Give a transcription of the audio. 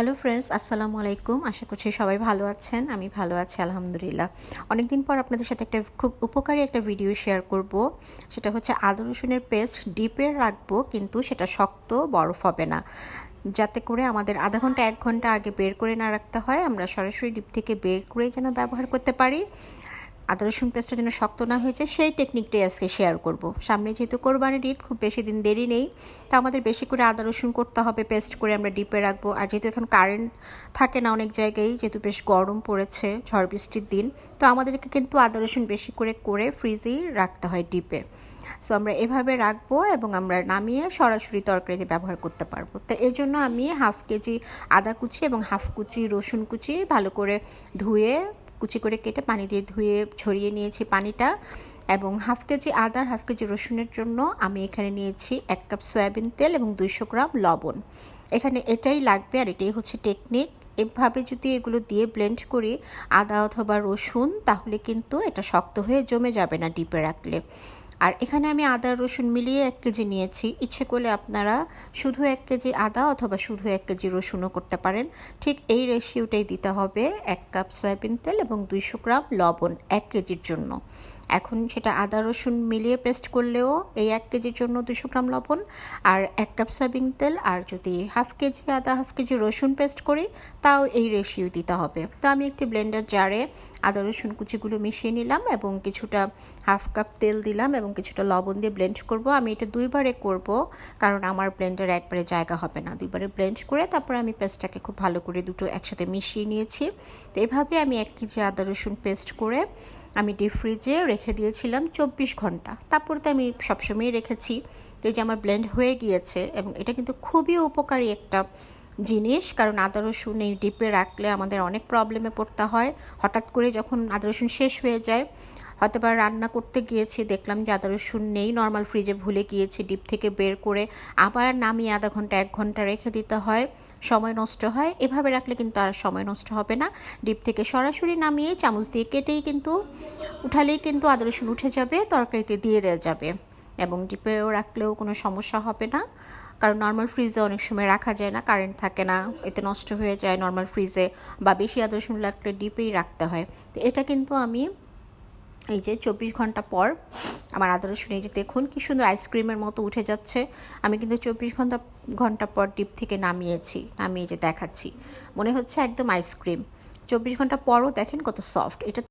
Hello friends আসসালামু আলাইকুম আশা করছি সবাই ভালো আছেন। আমি ভালো আছি, আলহামদুলিল্লাহ। অনেকদিন পর আপনাদের সাথে একটা খুব উপকারী একটা ভিডিও শেয়ার করব। সেটা হচ্ছে আদা রসুনের পেস্ট ডিপে রাখব, কিন্তু সেটা শক্ত, বরফ হবে না। যাতে করে আমাদের আধা ঘণ্টা, এক ঘণ্টা আগে বের করে না রাখতে হয়। আমরা সরাসরি ডিপ থেকে বের করেই যেন ব্যবহার করতে পারি। আদা রসুন পেস্টটা যেন শক্ত না হয়ে যায়, সেই টেকনিকটাই আজকে শেয়ার করব। সামনে যেহেতু কোরবানির ঈদ, খুব বেশি দিন দেরি নেই। তো আমাদের বেশি করে আদা রসুন করতে হবে পেস্ট করে আমরা ডিপে রাখব। আর যেহেতু এখন কারেন্ট থাকে না অনেক জায়গায়, যেহেতু বেশ গরম পড়েছে, ঝড় বৃষ্টির দিন, তো আমাদেরকে কিন্তু আদা রসুন বেশি করে করে ফ্রিজেই রাখতে হয় ডিপে সো আমরা এভাবে রাখব এবং আমরা নামিয়ে সরাসরি তরকারিতে ব্যবহার করতে পারব। তো এই জন্য আমি হাফ কেজি আদা কুচি এবং হাফ কুচি রসুন কুচি ভালো করে ধুয়ে কুচি করে কেটে পানি দিয়ে ধুয়ে ছড়িয়ে নিয়েছি পানিটা এবং হাফ কেজি আদার হাফ কেজি রসুনের জন্য আমি এখানে নিয়েছি এক কাপ সয়াবিন তেল এবং দুইশো গ্রাম লবণ। এখানে এটাই লাগবে আর এটাই হচ্ছে টেকনিক এভাবে যদি এগুলো দিয়ে ব্লেন্ড করি, আদা অথবা রসুন, তাহলে কিন্তু এটা শক্ত হয়ে জমে যাবে না ডিপে রাখলে। আর এখানে আমি আদা, রসুন মিলিয়ে এক কেজি নিয়েছি। ইচ্ছে করলে আপনারা শুধু এক কেজি আদা অথবা শুধু এক কেজি রসুনও করতে পারেন। ঠিক এই রেশিওটাই দিতে হবে এক কাপ সয়াবিন তেল এবং দুইশো গ্রাম লবণ এক কেজির জন্য। এখন সেটা আদা, রসুন মিলিয়ে পেস্ট করলেও এই এক কেজির জন্য দুশো গ্রাম লবণ আর এক কাপ সয়াবিন তেল আর যদি হাফ কেজি আদা, হাফ কেজি রসুন পেস্ট করি, তাও এই রেশিও দিতে হবে। তো আমি একটি ব্লেন্ডার জারে আদা, রসুন কুচিগুলো মিশিয়ে নিলাম এবং কিছুটা হাফ কাপ তেল দিলাম এবং কিছুটা লবণ দিয়ে ব্লেন্ড করব। আমি এটা দুইবারে করব, কারণ আমার ব্লেন্ডার একবারে জায়গা হবে না। দুইবারে ব্লেন্ড করে তারপর আমি পেস্টটাকে খুব ভালো করে দুটো একসাথে মিশিয়ে নিয়েছি। তো এভাবে আমি এক কেজি আদা রসুন পেস্ট করে আমি ডিপ ফ্রিজে রেখে দিয়েছিলাম চব্বিশ ঘণ্টা। তারপর তো আমি সবসময়ই রেখেছি। তো এই যে আমার ব্লেন্ড হয়ে গিয়েছে এবং এটা কিন্তু খুবই উপকারী একটা জিনিস, কারণ আদা রসুন এই ডিপে রাখলে আমাদের অনেক প্রবলেমে পড়তে হয়। হঠাৎ করে যখন আদা রসুন শেষ হয়ে যায় হয়তো বা রান্না করতে গিয়েছি, দেখলাম যে আদা রসুন নেই নর্মাল ফ্রিজে ভুলে গিয়েছি, ডিপ থেকে বের করে আবার নামিয়ে আধা ঘণ্টা, এক ঘণ্টা রেখে দিতে হয়, সময় নষ্ট হয়। এভাবে রাখলে কিন্তু আর সময় নষ্ট হবে না। ডিপ থেকে সরাসরি নামিয়ে চামচ দিয়ে কেটেই কিন্তু, উঠালেই কিন্তু আদা রসুন উঠে যাবে, তরকারিতে দিয়ে দেওয়া যাবে এবং ডিপেও রাখলেও কোনো সমস্যা হবে না। কারণ নর্মাল ফ্রিজে অনেক সময় রাখা যায় না কারেন্ট থাকে না, এতে নষ্ট হয়ে যায় নর্মাল ফ্রিজে বা বেশি আদা রসুন লাগলে ডিপেই রাখতে হয়। তো এটা কিন্তু আমি এই যে চব্বিশ ঘণ্টা পর আমার আদা রসুন এই যে দেখুন কি সুন্দর আইসক্রিমের মতো উঠে যাচ্ছে। আমি কিন্তু চব্বিশ ঘণ্টা ঘণ্টা পর ডিপ থেকে নামিয়েছি, নামিয়ে যে দেখাচ্ছি। মনে হচ্ছে একদম আইসক্রিম চব্বিশ ঘণ্টা পরও দেখেন কত সফট এটা